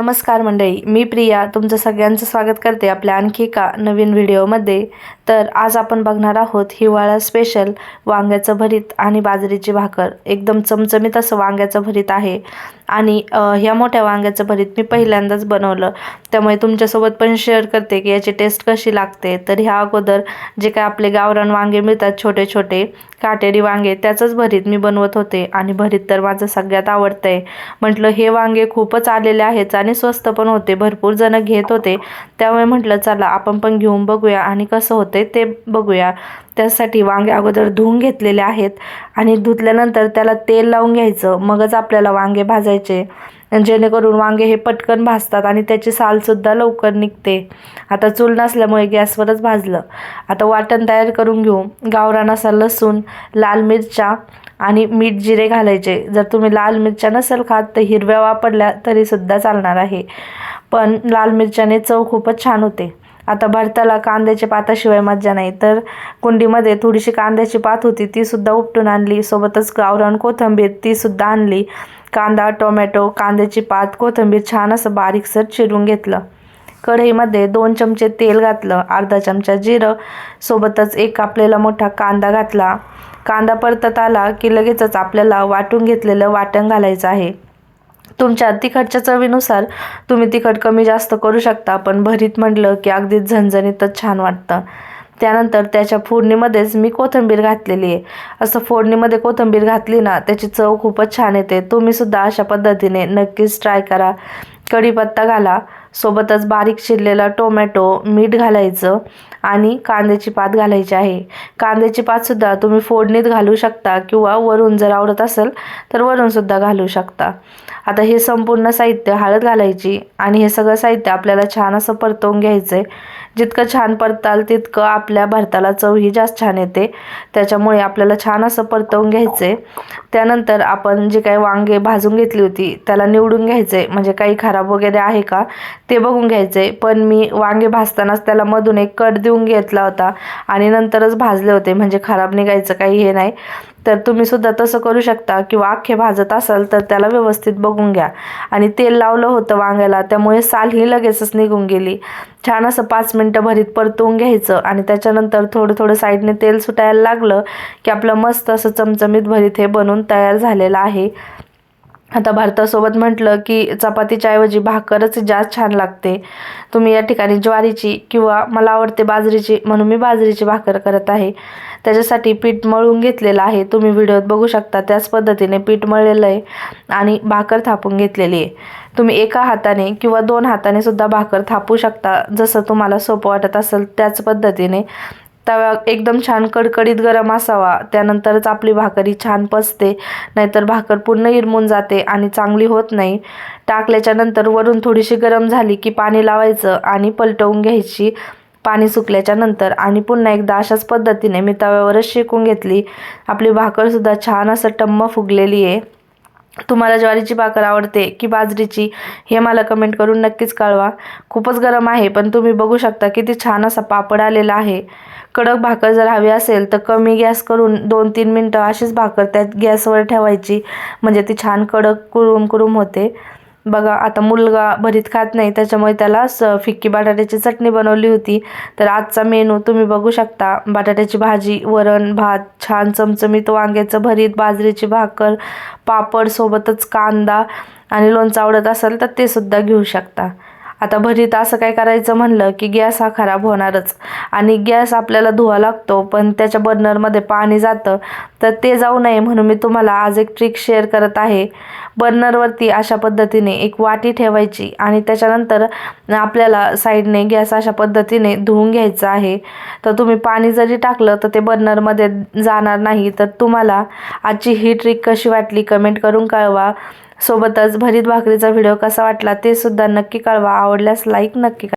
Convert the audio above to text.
नमस्कार मंडळी मी प्रिया तुमचं सगळ्यांचं स्वागत करते आपल्या आणखी एका नवीन व्हिडिओमध्ये. तर आज आपण बघणार आहोत हिवाळा स्पेशल वांग्याचं भरीत आणि बाजरीची भाकर. एकदम चमचमीत असं वांग्याचं भरीत आहे. आणि ह्या मोठ्या वांग्याचं भरीत मी पहिल्यांदाच बनवलं. त्यामुळे तुमच्यासोबत पण शेअर करते की याची टेस्ट कशी लागते. तर ह्या अगोदर जे काय आपले गावरान वांगे मिळतात छोटे छोटे काटेरी वांगे त्याचंच भरीत मी बनवत होते. आणि भरीत तर माझं सगळ्यात आवडतं आहे म्हटलं हे वांगे खूपच आलेले आहेत आणि स्वस्त पण होते. भरपूर जण घेत होते. त्यामुळे म्हटलं चला आपण पण घेऊन बघूया आणि कसं होते ते बघूया. त्यासाठी वांगे अगोदर धुवून घेतलेले आहेत आणि धुतल्यानंतर त्याला तेल लावून घ्यायचं. मगच आपल्याला वांगे भाजायचे. जेणेकरून वांगे हे पटकन भाजतात आणि त्याची सालसुद्धा लवकर निघते. आता चूल नसल्यामुळे गॅसवरच भाजलं. आता वाटण तयार करून घेऊ. गावरान असा लसूण लाल मिरच्या आणि मीठ जिरे घालायचे. जर तुम्ही लाल मिरच्या नसेल खात तर हिरव्या वापरल्या तरीसुद्धा चालणार आहे. पण लाल मिरच्याने चव खूपच छान होते. आता भरताला कांद्याच्या पाताशिवाय मज्जा नाही. तर कुंडीमध्ये थोडीशी कांद्याची पात होती ती सुद्धा उपटून आणली. सोबतच गावरान कोथिंबीर ती सुद्धा आणली. कांदा टोमॅटो कांद्याची पात कोथिंबीर छान असं बारीकसर चिरून घेतलं. कढईमध्ये दोन चमचे तेल घातलं अर्धा चमचा जिरं सोबतच एक कापलेला मोठा कांदा घातला. कांदा परतत आला की लगेचच आपल्याला वाटून घेतलेलं वाटण घालायचं आहे. तुमच्या तिखटच्या चवीनुसार तुम्ही तिखट कमी जास्त करू शकता. पण भरीत म्हटलं की अगदी झणझणीतच छान वाटतं. त्यानंतर त्याच्या फोडणीमध्येच मी कोथिंबीर घातलेली आहे. असं फोडणीमध्ये कोथिंबीर घातली ना त्याची चव खूपच छान येते. तुम्हीसुद्धा अशा पद्धतीने नक्कीच ट्राय करा. कढीपत्ता घाला. सोबतच बारीक चिरलेला टोमॅटो मीठ घालायचं आणि कांद्याची पात घालायची आहे. कांद्याची पातसुद्धा तुम्ही फोडणीत घालू शकता किंवा वरून जर आवडत असेल तर वरूनसुद्धा घालू शकता. आता हे संपूर्ण साहित्य हळद घालायची आणि हे सगळं साहित्य आपल्याला छान असं परतवून घ्यायचं आहे जितकं छान परताल तितकं आपल्या भरताला चवही जास्त छान येते. त्याच्यामुळे आपल्याला छान असं परतवून घ्यायचं आहे त्यानंतर आपण जे काही वांगे भाजून घेतली होती त्याला निवडून घ्यायचं आहे म्हणजे काही खराब वगैरे आहे का ते बघून घ्यायचं आहे पण मी वांगे भाजतानाच त्याला मधून एक कट देऊन घेतला होता आणि नंतरच भाजले होते. म्हणजे खराब निघायचं काही हे नाही. तर तुम्ही सुद्धा तसं करू शकता किंवा अख्खे भाजत असाल तर त्याला व्यवस्थित बघून घ्या. आणि तेल लावलं होतं वांग्याला त्यामुळे साल ही लगेचच निघून गेली. छान असं पाच मिनटं भरीत परतवून घ्यायचं आणि त्याच्यानंतर थोडं थोडं साईडने तेल सुटायला लागलं की आपलं मस्त असं चमचमीत भरीत हे बनून तयार झालेलं आहे. आता भारतासोबत म्हटलं की चपातीच्या ऐवजी भाकरच जास्त छान लागते. तुम्ही या ठिकाणी ज्वारीची किंवा मला आवडते बाजरीची म्हणून मी बाजरीची भाकर करत आहे. त्याच्यासाठी पीठ मळून घेतलेलं आहे. तुम्ही व्हिडिओत बघू शकता त्याच पद्धतीने पीठ मळलेलं आहे आणि भाकर थापून घेतलेली आहे. तुम्ही एका हाताने किंवा दोन हाताने सुद्धा भाकर थापू शकता. जसं तुम्हाला सोपं वाटत असेल त्याच पद्धतीने. तवा एकदम छान कडकडीत गरम असावा. त्यानंतरच आपली भाकरी छान पचते. नाहीतर भाकर पूर्ण इरमून जाते आणि चांगली होत नाही. टाकल्याच्या नंतर वरून थोडीशी गरम झाली की पाणी लावायचं आणि पलटवून घ्यायची. पाणी सुकल्याच्या नंतर आणि पुन्हा एकदा अशाच पद्धतीने मी तव्यावरच शेकून घेतली. आपली भाकरसुद्धा छान असं टम्म फुगलेली आहे. तुम्हाला ज्वारीची भाकर आवडते की बाजरीची हे मला कमेंट करून नक्कीच कळवा. खूपच गरम आहे पण तुम्ही बघू शकता किती छान असा पापड आलेला आहे. कडक भाकर जर हवी असेल तर कमी गॅस करून दोन तीन मिनटं अशीच भाकर त्यात गॅसवर ठेवायची. म्हणजे ती छान कडक कुरुम कुरुम होते. बघा आता मुलगा भरीत खात नाही त्याच्यामुळे त्याला स फिक्की बटाट्याची चटणी बनवली होती. तर आजचा मेनू तुम्ही बघू शकता. बटाट्याची भाजी वरण भात छान चमचमीत वांग्याचं भरीत बाजरीची भाकर पापड सोबतच कांदा आणि लोणचं आवडत असेल तर ते सुद्धा घेऊ शकता. आता भरीत असं काय करायचं म्हणलं की गॅस हा खराब होणारच. आणि गॅस आपल्याला धुवा लागतो पण त्याच्या बर्नरमध्ये पाणी जातं तर ते जाऊ नये म्हणून मी तुम्हाला आज एक ट्रिक शेअर करत आहे. बर्नरवरती अशा पद्धतीने एक वाटी ठेवायची आणि त्याच्यानंतर आपल्याला साईडने गॅस अशा पद्धतीने धुवून घ्यायचं आहे. तर तुम्ही पाणी जरी टाकलं तर ते बर्नरमध्ये जाणार नाही. तर तुम्हाला आजची ही ट्रिक कशी वाटली कमेंट करून कळवा. सोबतच भरीत भाकरीचा व्हिडिओ कसा वाटला ते सुद्धा नक्की कळवा. आवडल्यास लाईक नक्की करा.